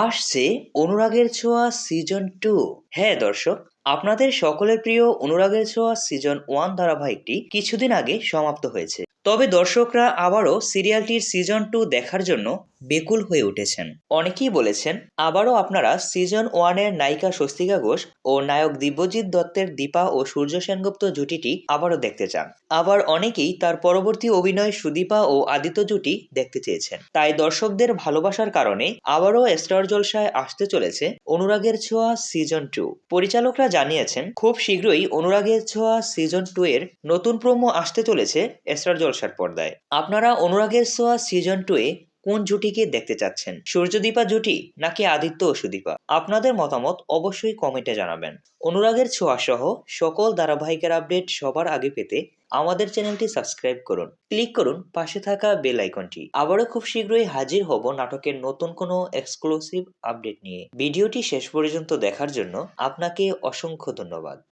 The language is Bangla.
আসছে অনুরাগের ছোঁয়া সিজন টু হ্যাঁ দর্শক, আপনাদের সকলের প্রিয় অনুরাগের ছোঁয়া সিজন ওয়ান ধারাবাহিকটি কিছুদিন আগে সমাপ্ত হয়েছে। তবে দর্শকরা আবারও সিরিয়ালটির সিজন টু দেখার জন্য বেকুল হয়ে উঠেছেন। অনেকেই বলেছেন, আবারও আপনারা সিজন ওয়ানের নায়িকা স্বস্তিকা ঘোষ ও নায়ক দিব্যজিৎ দত্তের দীপা ও সূর্য সেনগুপ্ত জুটিটি আবারও দেখতে চান। আবার অনেকেই তার পরবর্তী অভিনয় সুদীপা ও আদিত্য জুটি দেখতে চেয়েছেন। তাই দর্শকদের ভালোবাসার কারণে আবারও স্টার জলসায় আসতে চলেছে অনুরাগের ছোঁয়া সিজন টু। পরিচালকরা জানিয়েছেন, খুব শীঘ্রই অনুরাগের ছোঁয়া সিজন টু এর নতুন প্রোমো আসতে চলেছে স্টার জলসার পর্দায়। আপনারা অনুরাগের ছোঁয়া সিজন টু এ কোন জুটিকে দেখতে চাচ্ছেন? সূর্যদীপা জুটি নাকি আদিত্য ও সুদীপা আপনাদের মতামত অবশ্যই কমেন্টে জানাবেন। অনুরাগের ছোঁয়া সহ সকল ধারাবাহিকের আপডেট সবার আগে পেতে আমাদের চ্যানেলটি সাবস্ক্রাইব করুন। ক্লিক করুন পাশে থাকা বেল আইকনটি। আবারও খুব শীঘ্রই হাজির হব নাটকের নতুন কোনো এক্সক্লুসিভ আপডেট নিয়ে। ভিডিওটি শেষ পর্যন্ত দেখার জন্য আপনাকে অসংখ্য ধন্যবাদ।